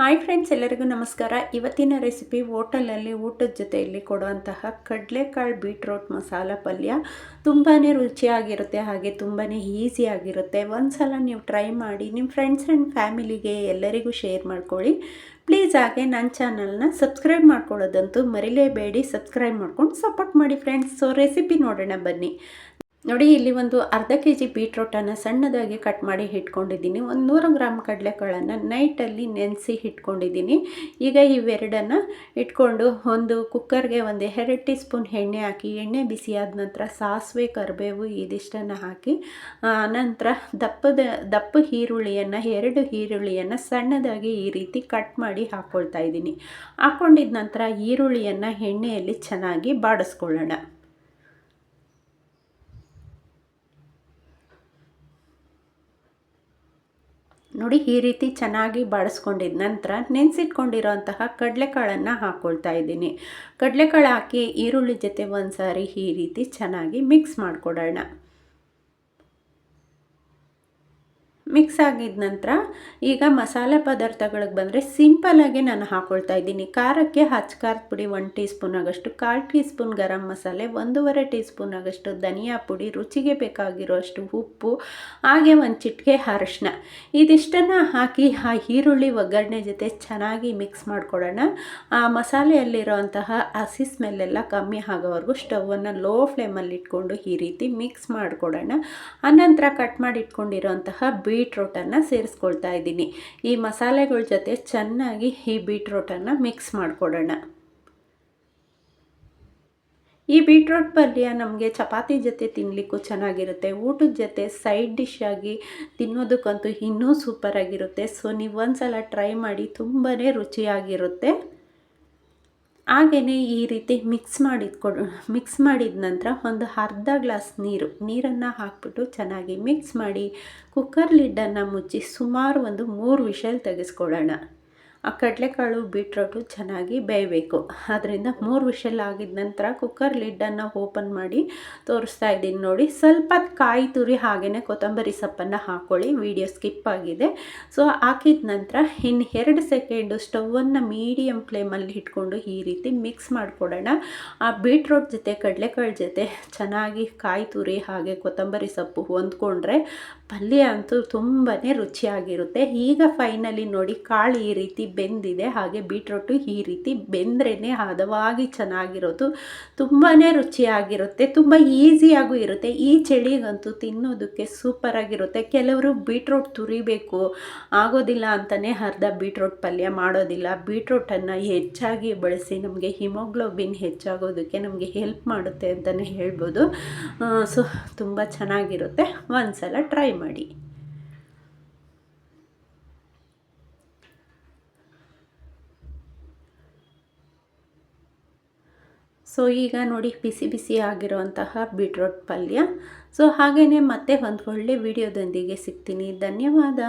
Hi friends ಎಲ್ಲರಿಗೂ ನಮಸ್ಕಾರ. ಇವತ್ತಿನ ರೆಸಿಪಿ ಹೋಟೆಲಲ್ಲಿ ಊಟದ ಜೊತೆಯಲ್ಲಿ ಕೊಡುವಂತಹ ಕಡಲೆಕಾಳು ಬೀಟ್ರೋಟ್ ಮಸಾಲ ಪಲ್ಯ ತುಂಬಾ ರುಚಿಯಾಗಿರುತ್ತೆ ಹಾಗೆ ತುಂಬಾ ಈಸಿಯಾಗಿರುತ್ತೆ ಒಂದು ಸಲ ನೀವು ಟ್ರೈ ಮಾಡಿ ನಿಮ್ಮ ಫ್ರೆಂಡ್ಸ್ ಆ್ಯಂಡ್ ಫ್ಯಾಮಿಲಿಗೆ ಎಲ್ಲರಿಗೂ ಶೇರ್ ಮಾಡ್ಕೊಳ್ಳಿ. ಪ್ಲೀಸ್ ಹಾಗೆ ನನ್ನ ಚಾನಲ್ನ ಸಬ್ಸ್ಕ್ರೈಬ್ ಮಾಡ್ಕೊಳ್ಳೋದಂತೂ ಮರಿಲೇಬೇಡಿ. ಸಬ್ಸ್ಕ್ರೈಬ್ ಮಾಡ್ಕೊಂಡು ಸಪೋರ್ಟ್ ಮಾಡಿ ಫ್ರೆಂಡ್ಸ್ ಸೊ ರೆಸಿಪಿ ನೋಡೋಣ ಬನ್ನಿ. ನೋಡಿ, ಇಲ್ಲಿ ಒಂದು ಅರ್ಧ ಕೆ ಜಿ ಬೀಟ್ರೋಟನ್ನು ಸಣ್ಣದಾಗಿ ಕಟ್ ಮಾಡಿ ಇಟ್ಕೊಂಡಿದ್ದೀನಿ ಒಂದು ನೂರು ಗ್ರಾಮ್ ಕಡಲೆಕಾಳನ್ನು ನೈಟಲ್ಲಿ ನೆನೆಸಿ ಇಟ್ಕೊಂಡಿದ್ದೀನಿ ಈಗ ಇವೆರಡನ್ನು ಇಟ್ಕೊಂಡು ಒಂದು ಕುಕ್ಕರ್ಗೆ ಒಂದು ಎರಡು ಟೀ ಸ್ಪೂನ್ ಎಣ್ಣೆ ಹಾಕಿ, ಎಣ್ಣೆ ಬಿಸಿ ಆದ ನಂತರ ಸಾಸಿವೆ, ಕರಿಬೇವು, ಇದಿಷ್ಟನ್ನು ಹಾಕಿ ನಂತರ ದಪ್ಪದ, ದಪ್ಪ ಈರುಳ್ಳಿಯನ್ನು, ಎರಡು ಈರುಳ್ಳಿಯನ್ನು ಸಣ್ಣದಾಗಿ ಈ ರೀತಿ ಕಟ್ ಮಾಡಿ ಹಾಕ್ಕೊಳ್ತಾ ಇದ್ದೀನಿ. ಹಾಕ್ಕೊಂಡಿದ ನಂತರ ಈರುಳ್ಳಿಯನ್ನು ಎಣ್ಣೆಯಲ್ಲಿ ಚೆನ್ನಾಗಿ ಬಾಡಿಸ್ಕೊಳ್ಳೋಣ. ನೋಡಿ ಈ ರೀತಿ ಚೆನ್ನಾಗಿ ಬಾಡಿಸ್ಕೊಂಡಿದ ನಂತರ ನೆನೆಸಿಟ್ಕೊಂಡಿರೋಂತಹ ಕಡಲೆಕಾಳನ್ನು ಹಾಕ್ಕೊಳ್ತಾ ಇದ್ದೀನಿ. ಕಡಲೆಕಾಳು ಹಾಕಿ ಈರುಳ್ಳಿ ಜೊತೆ ಒಂದು ಸಾರಿ ಈ ರೀತಿ ಚೆನ್ನಾಗಿ ಮಿಕ್ಸ್ ಮಾಡಿಕೊಡೋಣ. ಮಿಕ್ಸ್ ಆಗಿದ ನಂತರ ಈಗ ಮಸಾಲೆ ಪದಾರ್ಥಗಳಿಗೆ ಬಂದರೆ ಸಿಂಪಲಾಗಿ ನಾನು ಹಾಕ್ಕೊಳ್ತಾ ಇದ್ದೀನಿ. ಖಾರಕ್ಕೆ ಹಚ್ಚ ಖಾರದ ಪುಡಿ ಒನ್ ಟೀ ಸ್ಪೂನ್ ಆಗಷ್ಟು, ಕಾಲು ಟೀ ಸ್ಪೂನ್ ಗರಂ ಮಸಾಲೆ, ಒಂದೂವರೆ ಟೀ ಸ್ಪೂನ್ ಆಗಷ್ಟು ಧನಿಯಾ ಪುಡಿ, ರುಚಿಗೆ ಬೇಕಾಗಿರೋಷ್ಟು ಉಪ್ಪು, ಹಾಗೆ ಒಂದು ಚಿಟಿಕೆ ಅರಶಿನ. ಇದಿಷ್ಟನ್ನು ಹಾಕಿ ಆ ಈರುಳ್ಳಿ ಒಗ್ಗರಣೆ ಜೊತೆ ಚೆನ್ನಾಗಿ ಮಿಕ್ಸ್ ಮಾಡ್ಕೊಡೋಣ ಆ ಮಸಾಲೆಯಲ್ಲಿರೋಂತಹ ಹಸಿ ಸ್ಮೆಲ್ಲೆಲ್ಲ ಕಮ್ಮಿ ಆಗೋವರೆಗೂ ಸ್ಟವನ್ನು ಲೋ ಫ್ಲೇಮಲ್ಲಿ ಇಟ್ಕೊಂಡು ಈ ರೀತಿ ಮಿಕ್ಸ್ ಮಾಡಿಕೊಡೋಣ ಆನಂತರ ಕಟ್ ಮಾಡಿ ಇಟ್ಕೊಂಡಿರೋಂತಹ ಬೀಟ್ರೋಟನ್ನು ಸೇರಿಸ್ಕೊಳ್ತಾ ಇದ್ದೀನಿ. ಈ ಮಸಾಲೆಗಳ ಜೊತೆ ಚೆನ್ನಾಗಿ ಈ ಬೀಟ್ರೋಟನ್ನು ಮಿಕ್ಸ್ ಮಾಡಿಕೊಡೋಣ. ಈ ಬೀಟ್ರೋಟ್ ಪಲ್ಯ ನಮಗೆ ಚಪಾತಿ ಜೊತೆ ತಿನ್ನಲಿಕ್ಕೂ ಚೆನ್ನಾಗಿರುತ್ತೆ. ಊಟದ ಜೊತೆ ಸೈಡ್ ಡಿಶ್ ಆಗಿ ತಿನ್ನೋದಕ್ಕಂತೂ ಇನ್ನೂ ಸೂಪರಾಗಿರುತ್ತೆ ಸೊ ನೀವು ಒಂದು ಸಲ ಟ್ರೈ ಮಾಡಿ ತುಂಬಾ ರುಚಿಯಾಗಿರುತ್ತೆ. ಹಾಗೆಯೇ ಈ ರೀತಿ ಮಿಕ್ಸ್ ಮಾಡಿದ್ಕೊಡು ಮಿಕ್ಸ್ ಮಾಡಿದ ನಂತರ ಒಂದು ಅರ್ಧ ಗ್ಲಾಸ್ ನೀರು, ನೀರನ್ನು ಹಾಕ್ಬಿಟ್ಟು ಚೆನ್ನಾಗಿ ಮಿಕ್ಸ್ ಮಾಡಿ ಕುಕ್ಕರ್ ಲಿಡ್ಡನ್ನು ಮುಚ್ಚಿ ಸುಮಾರು ಒಂದು ಮೂರು ವಿಷಲ್ ತೆಗೆಸ್ಕೊಳ್ಳೋಣ. ಆ ಕಡಲೆಕಾಳು, ಬೀಟ್ರೋಟು ಚೆನ್ನಾಗಿ ಬೇಯಬೇಕು. ಅದರಿಂದ ಮೂರು ವಿಷಲ್ ಆಗಿದ ನಂತರ ಕುಕ್ಕರ್ ಲಿಡ್ಡನ್ನು ಓಪನ್ ಮಾಡಿ ತೋರಿಸ್ತಾ ಇದ್ದೀನಿ ನೋಡಿ. ಸ್ವಲ್ಪ ಕಾಯಿ ತುರಿ ಹಾಗೆಯೇ ಕೊತ್ತಂಬರಿ ಸೊಪ್ಪನ್ನು ಹಾಕ್ಕೊಳ್ಳಿ ವಿಡಿಯೋ ಸ್ಕಿಪ್ ಆಗಿದೆ. ಸೊ ಹಾಕಿದ ನಂತರ ಇನ್ನು ಎರಡು ಸೆಕೆಂಡು ಸ್ಟವನ್ನು ಮೀಡಿಯಮ್ ಫ್ಲೇಮಲ್ಲಿ ಇಟ್ಕೊಂಡು ಈ ರೀತಿ ಮಿಕ್ಸ್ ಮಾಡಿಕೊಡೋಣ. ಆ ಬೀಟ್ರೋಟ್ ಜೊತೆ, ಕಡಲೆಕಾಳು ಜೊತೆ ಚೆನ್ನಾಗಿ ಕಾಯಿ ತುರಿ ಹಾಗೆ ಕೊತ್ತಂಬರಿ ಸೊಪ್ಪು ಹೊಂದ್ಕೊಂಡ್ರೆ ಪಲ್ಯ ಅಂತೂ ತುಂಬಾ ರುಚಿಯಾಗಿರುತ್ತೆ. ಈಗ ಫೈನಲಿ ನೋಡಿ ಕಾಳು ಈ ರೀತಿ ಬೆಂದಿದೆ, ಹಾಗೆ ಬೀಟ್ರೋಟು ಈ ರೀತಿ ಬೆಂದ್ರೇ ಹದವಾಗಿ ಚೆನ್ನಾಗಿರೋದು. ತುಂಬಾ ರುಚಿಯಾಗಿರುತ್ತೆ, ತುಂಬ ಈಸಿಯಾಗೂ ಇರುತ್ತೆ. ಈ ಚಳಿಗಂತೂ ತಿನ್ನೋದಕ್ಕೆ ಸೂಪರಾಗಿರುತ್ತೆ. ಕೆಲವರು ಬೀಟ್ರೋಟ್ ತುರಿಬೇಕು, ಆಗೋದಿಲ್ಲ ಅಂತಲೇ ಅರ್ಧ ಬೀಟ್ರೋಟ್ ಪಲ್ಯ ಮಾಡೋದಿಲ್ಲ. ಬೀಟ್ರೋಟನ್ನು ಹೆಚ್ಚಾಗಿ ಬಳಸಿ ನಮಗೆ ಹಿಮೋಗ್ಲೋಬಿನ್ ಹೆಚ್ಚಾಗೋದಕ್ಕೆ ನಮಗೆ ಹೆಲ್ಪ್ ಮಾಡುತ್ತೆ ಅಂತಲೇ ಹೇಳ್ಬೋದು. ಸೊ, ತುಂಬ ಚೆನ್ನಾಗಿರುತ್ತೆ. ಒಂದು ಸಲ ಟ್ರೈ ಮಾಡಿ. ಸೊ ಈಗ ನೋಡಿ ಬಿಸಿ ಬಿಸಿ ಆಗಿರುವಂತಹ ಬೀಟ್ರೋಟ್ ಪಲ್ಯ. ಸೊ ಹಾಗೆಯೇ ಮತ್ತೆ ಒಂದು ಒಳ್ಳೆ ವಿಡಿಯೋದೊಂದಿಗೆ ಸಿಗ್ತೀನಿ. ಧನ್ಯವಾದ.